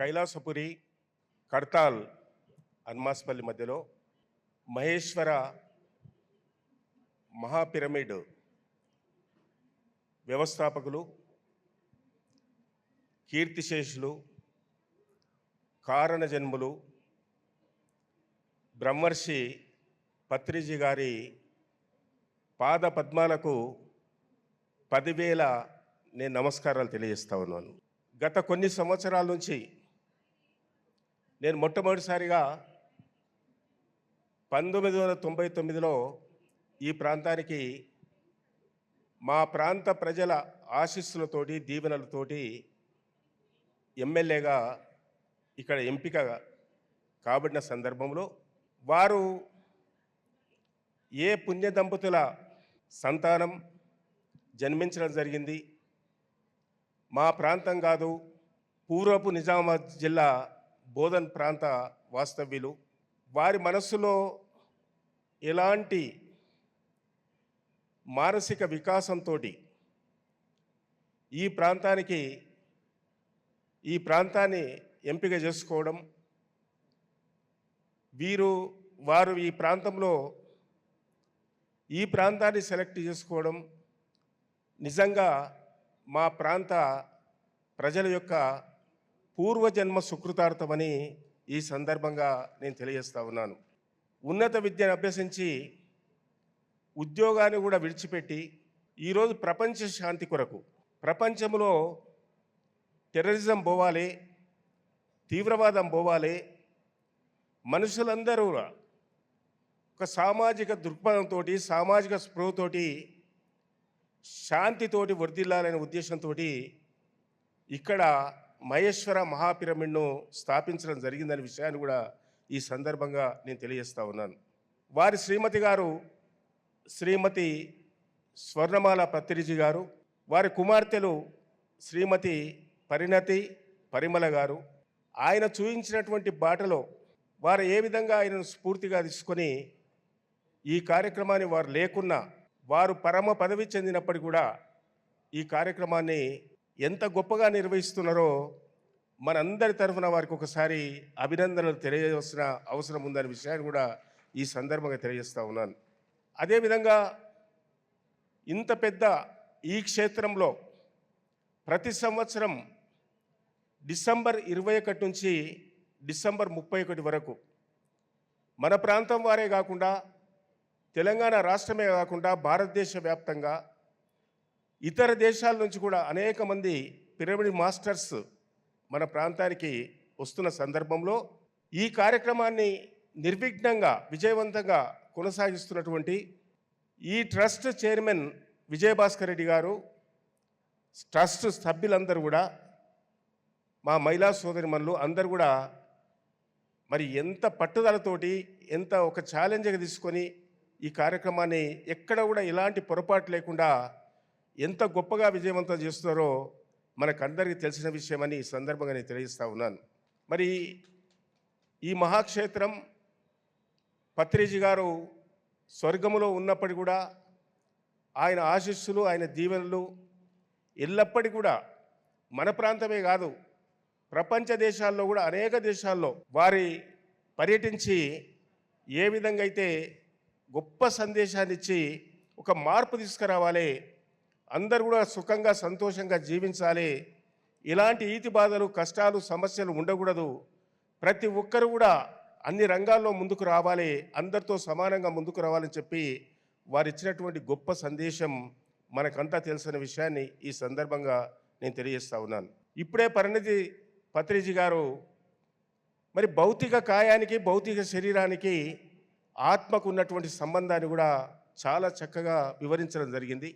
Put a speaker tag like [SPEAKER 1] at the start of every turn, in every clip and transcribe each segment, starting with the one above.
[SPEAKER 1] కైలాసపురి కర్తాల్ అన్మాస్పల్లి మధ్యలో మహేశ్వర మహాపిరమిడ్ వ్యవస్థాపకులు కీర్తిశేషులు కారణ జన్ములు బ్రహ్మర్షి పత్రిజీ గారి పాద పద్మాలకు పదివేల నేను నమస్కారాలు తెలియజేస్తా ఉన్నాను. గత కొన్ని సంవత్సరాల నుంచి నేను మొట్టమొదటిసారిగా పంతొమ్మిది వందల తొంభై తొమ్మిదిలో ఈ ప్రాంతానికి మా ప్రాంత ప్రజల ఆశీస్సులతోటి దీవెనలతోటి ఎమ్మెల్యేగా ఇక్కడ ఎంపిక కాబడిన సందర్భంలో వారు ఏ పుణ్య దంపతుల సంతానం జన్మించడం జరిగింది? మా ప్రాంతం కాదు పూర్వపు నిజామాబాద్ జిల్లా బోధన్ ప్రాంత వాస్తవ్యులు. వారి మనస్సులో ఎలాంటి మానసిక వికాసంతో ఈ ప్రాంతానికి ఈ ప్రాంతాన్ని ఎంపిక చేసుకోవడం వీరు వారు ఈ ప్రాంతంలో ఈ ప్రాంతాన్ని సెలెక్ట్ చేసుకోవడం నిజంగా మా ప్రాంత ప్రజల యొక్క పూర్వజన్మ సుకృతార్థమని ఈ సందర్భంగా నేను తెలియజేస్తా ఉన్నాను. ఉన్నత విద్యను అభ్యసించి ఉద్యోగాన్ని కూడా విడిచిపెట్టి ఈరోజు ప్రపంచ శాంతి కొరకు ప్రపంచంలో టెర్రరిజం పోవాలి తీవ్రవాదం పోవాలి మనుషులందరూ ఒక సామాజిక దృక్పథంతో సామాజిక స్పృహతోటి శాంతితోటి వర్ధిల్లాలనే ఉద్దేశంతో ఇక్కడ మహేశ్వర మహాపిరమిడ్ను స్థాపించడం జరిగిందనే విషయాన్ని కూడా ఈ సందర్భంగా నేను తెలియజేస్తా ఉన్నాను. వారి శ్రీమతి గారు శ్రీమతి స్వర్ణమాల పత్రిజీ గారు వారి కుమార్తెలు శ్రీమతి పరిణతి పరిమళ గారు. ఆయన చూపించినటువంటి బాటలో వారు ఏ విధంగా ఆయనను స్ఫూర్తిగా తీసుకొని ఈ కార్యక్రమాన్ని వారు లేకున్నా వారు పరమ పదవి చెందినప్పటికీ కూడా ఈ కార్యక్రమాన్ని ఎంత గొప్పగా నిర్వహిస్తున్నారో మనందరి తరఫున వారికి ఒకసారి అభినందనలు తెలియవలసిన అవసరం ఉందనే విషయాన్ని కూడా ఈ సందర్భంగా తెలియజేస్తూ ఉన్నాను. అదేవిధంగా ఇంత పెద్ద ఈ క్షేత్రంలో ప్రతి సంవత్సరం డిసెంబర్ ఇరవై ఒకటి నుంచి డిసెంబర్ ముప్పై ఒకటి వరకు మన ప్రాంతం వారే కాకుండా తెలంగాణ రాష్ట్రమే కాకుండా భారతదేశ వ్యాప్తంగా ఇతర దేశాల నుంచి కూడా అనేక మంది పిరమిడ్ మాస్టర్స్ మన ప్రాంతానికి వస్తున్న సందర్భంలో ఈ కార్యక్రమాన్ని నిర్విఘ్నంగా విజయవంతంగా కొనసాగిస్తున్నటువంటి ఈ ట్రస్ట్ చైర్మన్ విజయభాస్కర్ రెడ్డి గారు ట్రస్ట్ సభ్యులందరూ కూడా మా మహిళా సోదరిమణులు అందరూ కూడా మరి ఎంత పట్టుదలతోటి ఎంత ఒక ఛాలెంజ్గా తీసుకొని ఈ కార్యక్రమాన్ని ఎక్కడ కూడా ఎలాంటి పొరపాటు లేకుండా ఎంత గొప్పగా విజయవంతం చేస్తున్నారో మనకందరికీ తెలిసిన విషయమని ఈ సందర్భంగా నేను తెలియజేస్తా ఉన్నాను. మరి ఈ మహాక్షేత్రం పత్రిజీ గారు స్వర్గములో ఉన్నప్పటికీ కూడా ఆయన ఆశీస్సులు ఆయన దీవెనలు ఎల్లప్పటికీ కూడా మన ప్రాంతమే కాదు ప్రపంచ దేశాల్లో కూడా అనేక దేశాల్లో వారి పర్యటించి ఏ విధంగా అయితే గొప్ప సందేశాన్ని ఇచ్చి ఒక మార్పు తీసుకురావాలి అందరు కూడా సుఖంగా సంతోషంగా జీవించాలి. ఇలాంటి ఈతి బాధలు కష్టాలు సమస్యలు ఉండకూడదు. ప్రతి ఒక్కరు కూడా అన్ని రంగాల్లో ముందుకు రావాలి. అందరితో సమానంగా ముందుకు రావాలని చెప్పి వారు ఇచ్చినటువంటి గొప్ప సందేశం మనకంతా తెలిసిన విషయాన్ని ఈ సందర్భంగా నేను తెలియజేస్తా ఉన్నాను. ఇప్పుడే పరిణితి పత్రిజీ గారు మరి భౌతిక కాయానికి భౌతిక శరీరానికి ఆత్మకు ఉన్నటువంటి సంబంధాన్ని కూడా చాలా చక్కగా వివరించడం జరిగింది.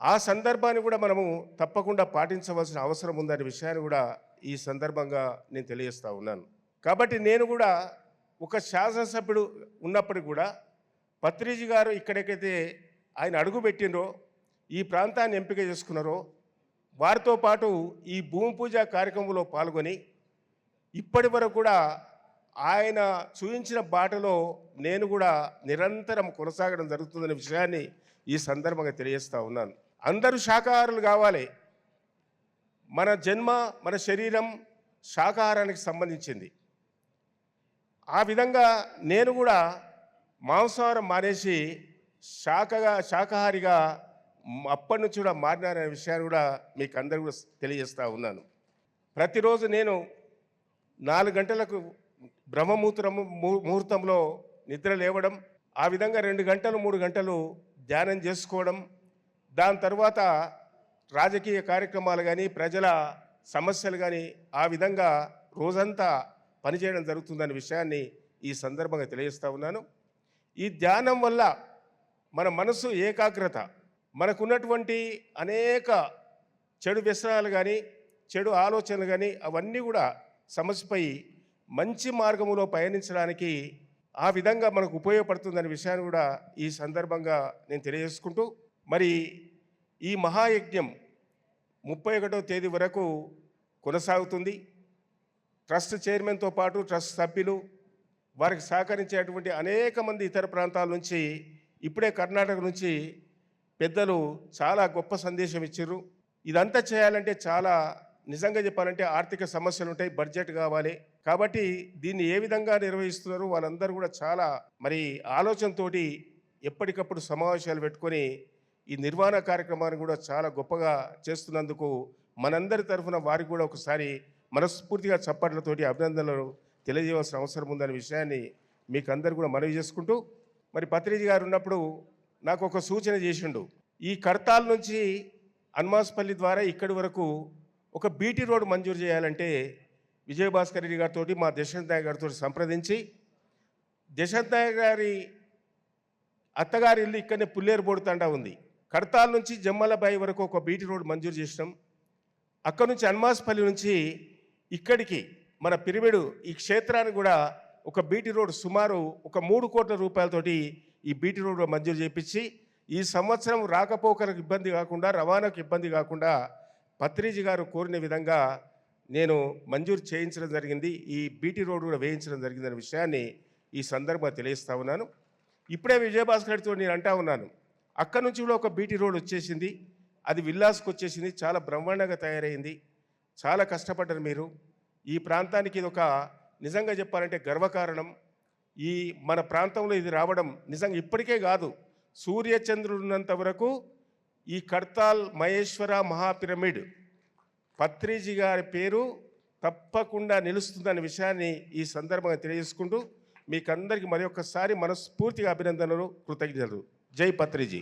[SPEAKER 1] ఆ సందర్భాన్ని కూడా మనము తప్పకుండా పాటించవలసిన అవసరం ఉందనే విషయాన్ని కూడా ఈ సందర్భంగా నేను తెలియజేస్తా ఉన్నాను. కాబట్టి నేను కూడా ఒక శాసనసభ్యుడు ఉన్నప్పటికీ కూడా పత్రిజీ గారు ఇక్కడికైతే ఆయన అడుగుపెట్టినరో ఈ ప్రాంతాన్ని ఎంపిక చేసుకున్నారో వారితో పాటు ఈ భూమి పూజ కార్యక్రమంలో పాల్గొని ఇప్పటి వరకు కూడా ఆయన చూపించిన బాటలో నేను కూడా నిరంతరం కొనసాగడం జరుగుతుందనే విషయాన్ని ఈ సందర్భంగా తెలియజేస్తూ ఉన్నాను. అందరూ శాకాహారులు కావాలి. మన జన్మ మన శరీరం శాకాహారానికి సంబంధించింది. ఆ విధంగా నేను కూడా మాంసాహారం మానేసి శాఖగా శాకాహారిగా అప్పటి నుంచి కూడా మారినారనే విషయాన్ని కూడా మీకు అందరూ కూడా తెలియజేస్తూ ఉన్నాను. ప్రతిరోజు నేను నాలుగు గంటలకు బ్రహ్మముహూర్తము ము- ముహూర్తంలో నిద్ర లేవడం ఆ విధంగా రెండు గంటలు మూడు గంటలు ధ్యానం చేసుకోవడం దాని తర్వాత రాజకీయ కార్యక్రమాలు కానీ ప్రజల సమస్యలు కానీ ఆ విధంగా రోజంతా పనిచేయడం జరుగుతుందనే విషయాన్ని ఈ సందర్భంగా తెలియజేస్తూ ఉన్నాను. ఈ ధ్యానం వల్ల మన మనసు ఏకాగ్రత మనకున్నటువంటి అనేక చెడు వ్యసనాలు కానీ చెడు ఆలోచనలు కానీ అవన్నీ కూడా సమస్యపై మంచి మార్గములో పయనించడానికి ఆ విధంగా మనకు ఉపయోగపడుతుందనే విషయాన్ని కూడా ఈ సందర్భంగా నేను తెలియజేసుకుంటూ మరి ఈ మహాయజ్ఞం ముప్పై ఒకటో తేదీ వరకు కొనసాగుతుంది. ట్రస్ట్ చైర్మన్తో పాటు ట్రస్ట్ సభ్యులు వారికి సహకరించేటువంటి అనేక మంది ఇతర ప్రాంతాల నుంచి ఇప్పుడే కర్ణాటక నుంచి పెద్దలు చాలా గొప్ప సందేశం ఇచ్చారు ఇదంతా చేయాలంటే చాలా నిజంగా చెప్పాలంటే ఆర్థిక సమస్యలు ఉంటాయి బడ్జెట్ కావాలి. కాబట్టి దీన్ని ఏ విధంగా నిర్వహిస్తున్నారు వాళ్ళందరూ కూడా చాలా మరి ఆలోచనతోటి ఎప్పటికప్పుడు సమావేశాలు పెట్టుకొని ఈ నిర్వహణ కార్యక్రమాన్ని కూడా చాలా గొప్పగా చేస్తున్నందుకు మనందరి తరఫున వారికి కూడా ఒకసారి మనస్ఫూర్తిగా చప్పట్లతోటి అభినందనలు తెలియజేయవలసిన అవసరం ఉందనే విషయాన్ని మీకు అందరు కూడా మనవి చేసుకుంటూ మరి పత్రిజీ గారు ఉన్నప్పుడు నాకు ఒక సూచన చేసిండు. ఈ కర్తాల నుంచి అన్మాస్పల్లి ద్వారా ఇక్కడి వరకు ఒక బీటీ రోడ్ మంజూరు చేయాలంటే విజయభాస్కర్ రెడ్డి గారితో మా దశరథ్ నాయక్ గారితో సంప్రదించి దశరథ్ నాయక్ గారి అత్తగారి ఇల్లు ఇక్కడనే పుల్లేరు బోడుతండా ఉంది. కడతాల్ నుంచి జమ్మలబాయి వరకు ఒక బీటీ రోడ్ మంజూరు చేసినాం. అక్కడ నుంచి అన్మాస్పల్లి నుంచి ఇక్కడికి మన పిరిమిడు ఈ క్షేత్రానికి కూడా ఒక బీటీ రోడ్ సుమారు ఒక మూడు కోట్ల రూపాయలతోటి ఈ బీటీ రోడ్ మంజూరు చేపించి ఈ సంవత్సరం రాకపోకలకు ఇబ్బంది కాకుండా రవాణాకు ఇబ్బంది కాకుండా పత్రిజీ గారు కోరిన విధంగా నేను మంజూరు చేయించడం జరిగింది. ఈ బీటీ రోడ్ కూడా వేయించడం జరిగిందనే విషయాన్ని ఈ సందర్భంగా తెలియస్తా ఉన్నాను. ఇప్పుడే విజయభాస్కర్ రెడ్డితో నేను అంటా ఉన్నాను. అక్కడ నుంచి కూడా ఒక బీటీ రోడ్ వచ్చేసింది. అది విల్లాస్కి వచ్చేసింది. చాలా బ్రహ్మాండంగా తయారైంది. చాలా కష్టపడ్డారు మీరు. ఈ ప్రాంతానికి ఇది ఒక నిజంగా చెప్పాలంటే గర్వకారణం. ఈ మన ప్రాంతంలో ఇది రావడం నిజంగా ఇప్పటికే కాదు. సూర్యచంద్రుడున్నంత వరకు ఈ కర్తాల్ మహేశ్వర మహాపిరమిడ్ పత్రిజీ గారి పేరు తప్పకుండా నిలుస్తుందనే విషయాన్ని ఈ సందర్భంగా తెలియజేసుకుంటూ మీకందరికీ మరొకసారి మనస్ఫూర్తిగా అభినందనలు కృతజ్ఞతలు. జై పత్రిజీ